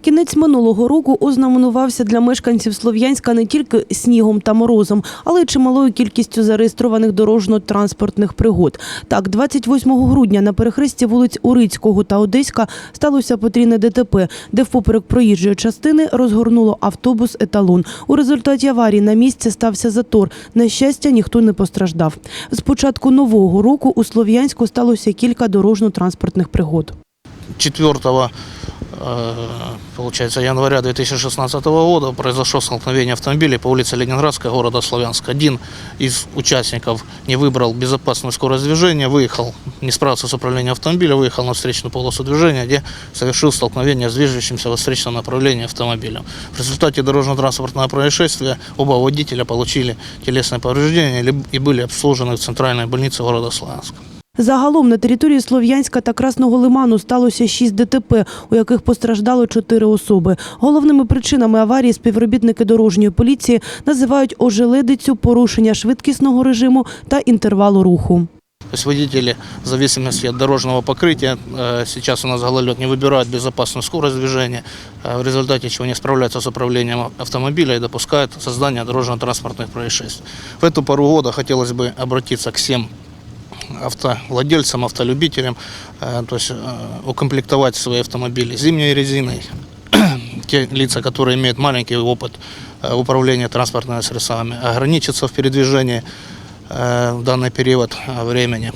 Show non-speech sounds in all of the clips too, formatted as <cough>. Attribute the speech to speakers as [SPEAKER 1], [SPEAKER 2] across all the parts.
[SPEAKER 1] Кінець минулого року ознаменувався для мешканців Слов'янська не тільки снігом та морозом, але й чималою кількістю зареєстрованих дорожньо-транспортних пригод. Так, 28 грудня на перехресті вулиць Урицького та Одеська сталося потрійне ДТП, де впоперек проїжджої частини розгорнуло автобус еталон. У результаті аварії на місці стався затор. На щастя, ніхто не постраждав. З початку нового року у Слов'янську сталося кілька дорожньо-транспортних пригод.
[SPEAKER 2] 4 э, получается, января 2016 года произошло столкновение автомобилей по улице Ленинградская, города Славянск. Один из участников не выбрал безопасную скорость движения, выехал, не справился с управлением автомобиля, выехал на встречную полосу движения, где совершил столкновение с движущимся во встречном направлении автомобилем. В результате дорожно-транспортного происшествия оба водителя получили телесные повреждения либо- и были обслужены в центральной больнице города Славянска.
[SPEAKER 1] Загалом на території Слов'янська та Красного Лиману сталося 6 ДТП, у яких постраждало 4 особи. Головними причинами аварії співробітники дорожньої поліції називають ожеледицю, порушення швидкісного режиму та інтервалу руху.
[SPEAKER 2] То есть водители в зависимости от дорожного покрытия, э, сейчас у нас гололед не выбирают безопасную скорость движения, э, в результате чего не справляются с управлением автомобиля и допускают создание дорожно-транспортных происшествий. В эту пару года хотелось бы обратиться к всем автовладельцам, автолюбителям, э, то есть э, укомплектовать свои автомобили зимней резиной. <clears throat> Те лица, которые имеют маленький опыт э, управления транспортными средствами, ограничиться в передвижении в данный период времени.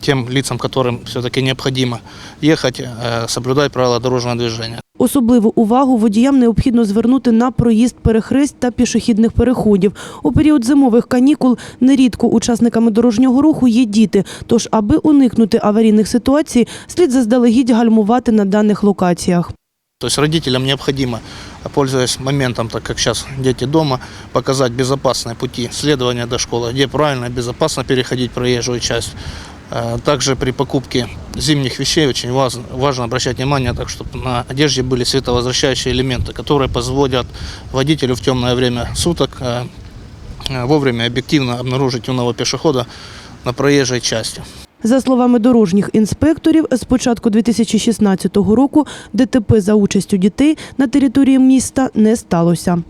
[SPEAKER 2] Тем лицам, которым все-таки необходимо ехать, соблюдать правила дорожного движения.
[SPEAKER 1] Особливу увагу водіям необхідно звернути на проїзд перехрест та пішохідних переходів. У період зимових канікул нерідко учасниками дорожнього руху є діти. Тож, аби уникнути аварійних ситуацій, слід заздалегідь гальмувати на даних локаціях.
[SPEAKER 2] То есть родителям необходимо, пользуясь моментом, так как сейчас дети дома, показать безопасные пути следования до школы, где правильно и безопасно переходить проезжую часть. Э, Также при покупке зимних вещей очень важно, важно обращать внимание, так чтобы на одежде были световозвращающие элементы, которые позволят водителю в темное время суток э, э, вовремя и объективно обнаружить юного пешехода на проезжей части.
[SPEAKER 1] За словами дорожніх інспекторів, з початку 2016 року ДТП за участю дітей на території міста не сталося.